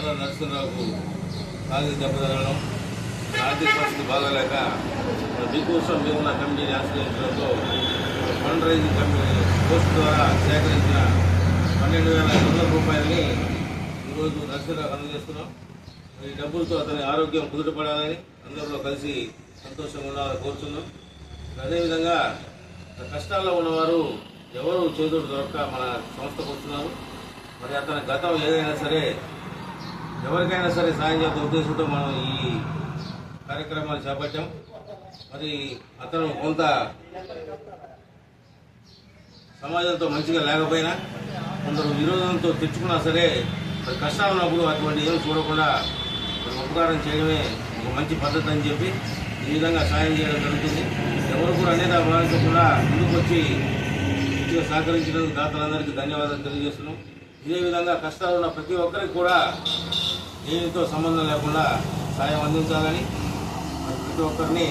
ఎర్ర నరసింహరావుకు కాంగ్రెస్ దెబ్బతగలడం ఆర్థిక పరిస్థితి బాగాలేక దిక్కువసం మీరున్న కమిటీని ఆశ్రయించడంతో ఫండ్ రైజింగ్ కమిటీ పోస్ట్ ద్వారా సేకరించిన పన్నెండు వేల ఐదు వందల రూపాయలని ఈరోజు నరసింహరావు అందజేస్తున్నాం. ఈ డబ్బులతో అతని ఆరోగ్యం కుదుటపడాలని అందరిలో కలిసి సంతోషంగా ఉండాలని కోరుతున్నాం అదేవిధంగా కష్టాల్లో ఉన్నవారు ఎవరు చేతుడు దొరక్క మన సంస్థకు వస్తున్నారు మరి అతని గతం ఏదైనా సరే ఎవరికైనా సరే సాయం చేసే ఉద్దేశంతో మనం ఈ కార్యక్రమాలు చేపట్టాం. మరి అతను కొంత సమాజంతో మంచిగా లేకపోయినా కొందరు విరోధంతో తెచ్చుకున్నా సరే మరి కష్టాలు ఉన్నప్పుడు అటువంటి ఏం చూడకుండా మరి ఉపకారం చేయడమే ఒక మంచి పద్ధతి అని చెప్పి ఈ విధంగా సాయం చేయడం జరుగుతుంది. ఎవరు కూడా అనేది భావించకుండా ముందుకు వచ్చి మంచిగా సహకరించినందుకు దాతలందరికీ ధన్యవాదాలు తెలియజేస్తున్నాం. ఇదే విధంగా కష్టాలు ఉన్న ప్రతి ఒక్కరికి కూడా దేనితో సంబంధం లేకుండా సాయం అందించాలని ప్రతి ఒక్కరిని